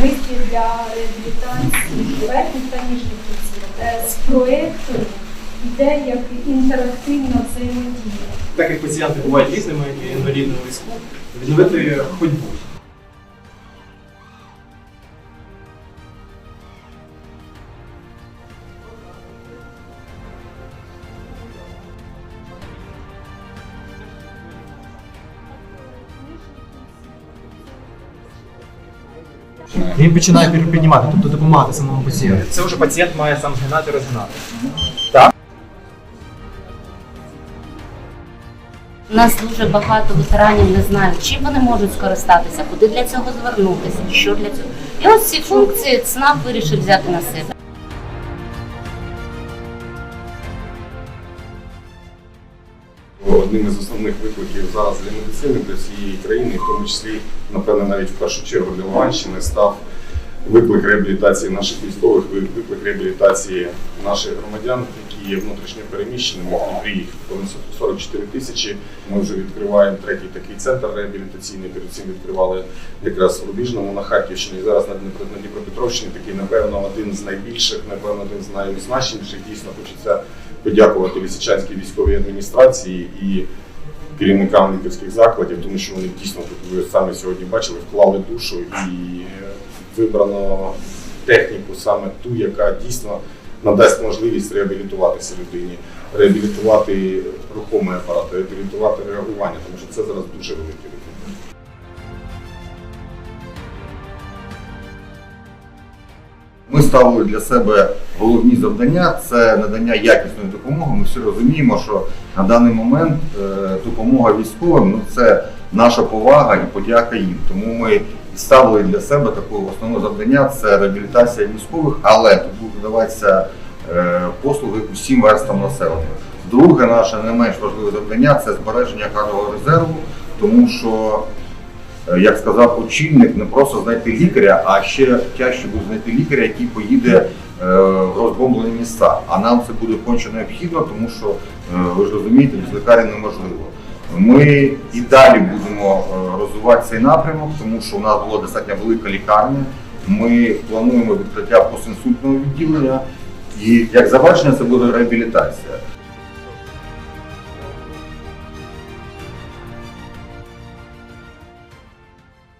пристрій для реабілітації верхніх та ніжних кінцівок. Е, З проєкту йде як інтерактивна взаємодія. Так як пацієнти бувають різними і інвалідними війську, відновити ходьбу. Він починає піднімати, тобто допомагати самому пацієнту. Це вже пацієнт має сам згинати розгинати. У нас дуже багато ветеранів не знають, чим вони можуть скористатися, куди для цього звернутися, що для цього. І ось ці функції ЦНАП вирішив взяти на себе. Одним із основних викликів зараз для медицини для всієї країни, в тому числі, напевно, навіть в першу чергу для Луганщини, став виклик реабілітації наших військових, виклик реабілітації наших громадян, які є внутрішньо переміщеними. В Дніпрі їх понад 44 тисячі. Ми вже відкриваємо третій такий центр реабілітаційний. Перед цим відкривали якраз в Рубіжному на Харківщині. Зараз на Дніпро- на Дніпропетровщині такий, напевно, один з найбільших, напевно, один з найвизначніших. Дійсно хочеться подякувати Лисичанській військовій адміністрації і керівникам лікарських закладів, тому що вони дійсно, як ви самі сьогодні бачили, вклали душу і вибрано техніку саме ту, яка дійсно надасть можливість реабілітуватися людині, реабілітувати рухомий апарат, реабілітувати реагування, тому що це зараз дуже великий виклик. Ми ставили для себе головні завдання це надання якісної допомоги. Ми всі розуміємо, що на даний момент е, допомога військовим ну, це наша повага і подяка їм. Тому ми ставили для себе таке основне завдання це реабілітація військових, але тут будуть надаватися е, послуги усім верстам населення. Друге, наше не менш важливе завдання це збереження кадрового резерву, тому що як сказав очільник, не просто знайти лікаря, а ще тяжче буде знайти лікаря, який поїде е, в розбомблені міста. А нам це буде конче необхідно, тому що е, ви ж розумієте, без лікаря неможливо. Ми і далі будемо е, розвивати цей напрямок, тому що у нас була достатньо велика лікарня. Ми плануємо відкриття постінсультного відділення, і як завершення це буде реабілітація.